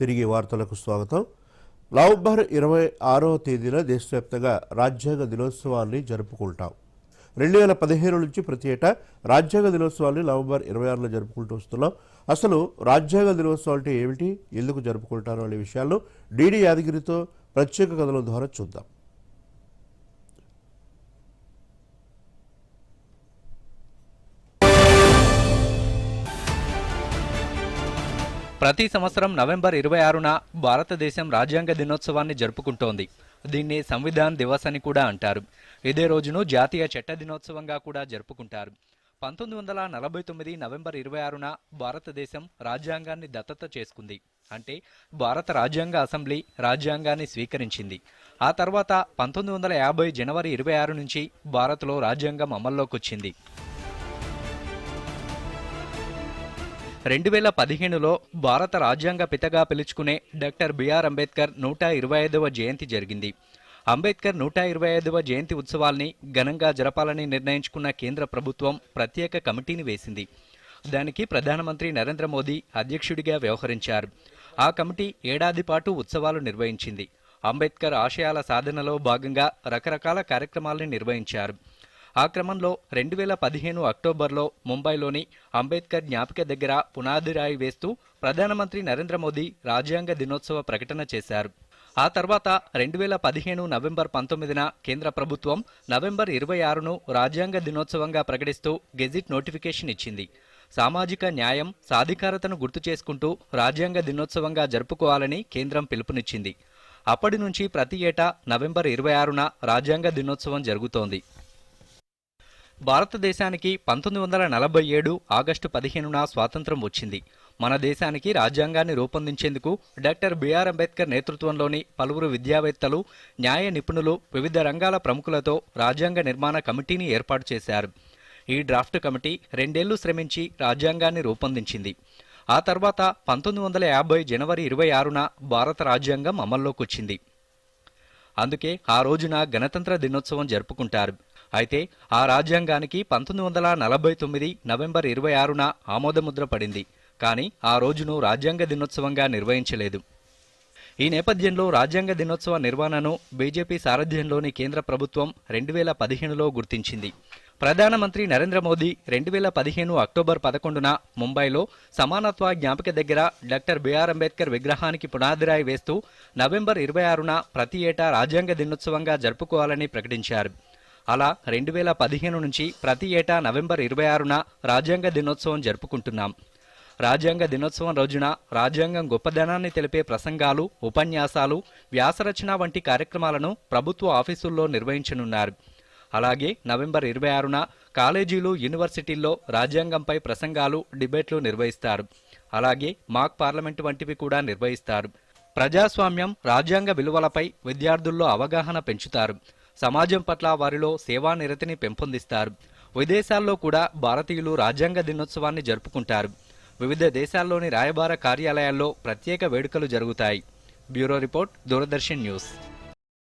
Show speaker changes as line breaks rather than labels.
తిరిగి వార్తలకు స్వాగతం. నవంబర్ ఇరవై ఆరవ తేదీన దేశవ్యాప్తంగా రాజ్యాంగ దినోత్సవాన్ని జరుపుకుంటాం. రెండు వేల పదిహేను నుంచి ప్రతి ఏటా రాజ్యాంగ దినోత్సవాన్ని నవంబర్ ఇరవై ఆరులో జరుపుకుంటూ వస్తున్నాం. అసలు రాజ్యాంగ దినోత్సవం అంటే ఏమిటి? ఎందుకు జరుపుకుంటారు? అనే విషయాల్లో డీడీ యాదగిరితో ప్రత్యేక కథల ద్వారా చూద్దాం.
ప్రతి సంవత్సరం నవంబర్ ఇరవై ఆరున భారతదేశం రాజ్యాంగ దినోత్సవాన్ని జరుపుకుంటోంది. దీన్ని సంవిధాన్ దివస్ అని కూడా అంటారు. ఇదే రోజును జాతీయ చట్ట దినోత్సవంగా కూడా జరుపుకుంటారు. పంతొమ్మిది వందల నలభై తొమ్మిది నవంబర్ ఇరవై ఆరున భారతదేశం రాజ్యాంగాన్ని దత్తత చేసుకుంది. అంటే భారత రాజ్యాంగ అసెంబ్లీ రాజ్యాంగాన్ని స్వీకరించింది. ఆ తర్వాత పంతొమ్మిది వందల యాభై జనవరి ఇరవై ఆరు నుంచి భారత్లో రాజ్యాంగం అమల్లోకి వచ్చింది రెండు వేల పదిహేనులో భారత రాజ్యాంగ పితగా పిలుచుకునే డాక్టర్ బిఆర్ అంబేద్కర్ నూట ఇరవై ఐదవ జయంతి జరిగింది. అంబేద్కర్ నూట ఇరవై ఐదవ జయంతి ఉత్సవాల్ని ఘనంగా జరపాలని నిర్ణయించుకున్న కేంద్ర ప్రభుత్వం ప్రత్యేక కమిటీని వేసింది. దానికి ప్రధానమంత్రి నరేంద్ర మోదీ అధ్యక్షుడిగా వ్యవహరించారు. ఆ కమిటీ ఏడాది పాటు ఉత్సవాలు నిర్వహించింది. అంబేద్కర్ ఆశయాల సాధనలో భాగంగా రకరకాల కార్యక్రమాల్ని నిర్వహించారు. ఆ క్రమంలో రెండు వేల పదిహేను అక్టోబర్లో ముంబైలోని అంబేద్కర్ జ్ఞాపిక దగ్గర పునాదిరాయి వేస్తూ ప్రధానమంత్రి నరేంద్ర మోదీ రాజ్యాంగ దినోత్సవ ప్రకటన చేశారు. ఆ తర్వాత రెండు వేల పదిహేను నవంబర్ పంతొమ్మిదిన కేంద్ర ప్రభుత్వం నవంబర్ ఇరవై ఆరును రాజ్యాంగ దినోత్సవంగా ప్రకటిస్తూ గెజిట్ నోటిఫికేషన్ ఇచ్చింది. సామాజిక న్యాయం సాధికారతను గుర్తు చేసుకుంటూ రాజ్యాంగ దినోత్సవంగా జరుపుకోవాలని కేంద్రం పిలుపునిచ్చింది. అప్పటి నుంచి ప్రతి ఏటా నవంబర్ ఇరవై ఆరున రాజ్యాంగ దినోత్సవం జరుగుతోంది. భారతదేశానికి పంతొమ్మిది వందల నలభై ఏడు ఆగస్టు పదిహేనున స్వాతంత్రం వచ్చింది. మన దేశానికి రాజ్యాంగాన్ని రూపొందించేందుకు డాక్టర్ బిఆర్ అంబేద్కర్ నేతృత్వంలోని పలువురు విద్యావేత్తలు న్యాయ నిపుణులు వివిధ రంగాల ప్రముఖులతో రాజ్యాంగ నిర్మాణ కమిటీని ఏర్పాటు చేశారు. ఈ డ్రాఫ్ట్ కమిటీ రెండేళ్ళు శ్రమించి రాజ్యాంగాన్ని రూపొందించింది. ఆ తర్వాత పంతొమ్మిది వందల యాభై జనవరి ఇరవై ఆరున భారత రాజ్యాంగం అమల్లోకి వచ్చింది అందుకే ఆ రోజున గణతంత్ర దినోత్సవం జరుపుకుంటారు. అయితే ఆ రాజ్యాంగానికి పంతొమ్మిది వందల నలభై తొమ్మిది నవంబర్ ఇరవై ఆరున ఆమోదముద్ర పడింది. కానీ ఆ రోజును రాజ్యాంగ దినోత్సవంగా నిర్వహించలేదు. ఈ నేపథ్యంలో రాజ్యాంగ దినోత్సవ నిర్వహణను బీజేపీ సారథ్యంలోని కేంద్ర ప్రభుత్వం రెండు వేల పదిహేనులో గుర్తించింది. ప్రధానమంత్రి నరేంద్ర మోదీ రెండు వేల పదిహేను అక్టోబర్ పదకొండున ముంబైలో సమానత్వ జ్ఞాపిక దగ్గర డాక్టర్ బిఆర్ అంబేద్కర్ విగ్రహానికి పునాదిరాయి వేస్తూ నవంబర్ ఇరవై ఆరున ప్రతి ఏటా రాజ్యాంగ దినోత్సవంగా జరుపుకోవాలని ప్రకటించారు. అలా రెండు వేల పదిహేను నుంచి ప్రతి ఏటా నవంబర్ ఇరవై ఆరున రాజ్యాంగ దినోత్సవం జరుపుకుంటున్నాం. రాజ్యాంగ దినోత్సవం రోజున రాజ్యాంగం గొప్పదనాన్ని తెలిపే ప్రసంగాలు ఉపన్యాసాలు వ్యాసరచన వంటి కార్యక్రమాలను ప్రభుత్వ ఆఫీసుల్లో నిర్వహించనున్నారు. అలాగే నవంబర్ ఇరవై ఆరున కాలేజీలు యూనివర్సిటీల్లో రాజ్యాంగంపై ప్రసంగాలు డిబేట్లు నిర్వహిస్తారు. అలాగే మాక్ పార్లమెంటు వంటివి కూడా నిర్వహిస్తారు. ప్రజాస్వామ్యం రాజ్యాంగ విలువలపై విద్యార్థుల్లో అవగాహన పెంచుతారు. సమాజం పట్ల వారిలో సేవా నిరతిని పెంపొందిస్తారు. విదేశాల్లో కూడా భారతీయులు రాజ్యాంగ దినోత్సవాన్ని జరుపుకుంటారు. వివిధ దేశాల్లోని రాయబార కార్యాలయాల్లో ప్రత్యేక వేడుకలు జరుగుతాయి. Bureau report Doordarshan news.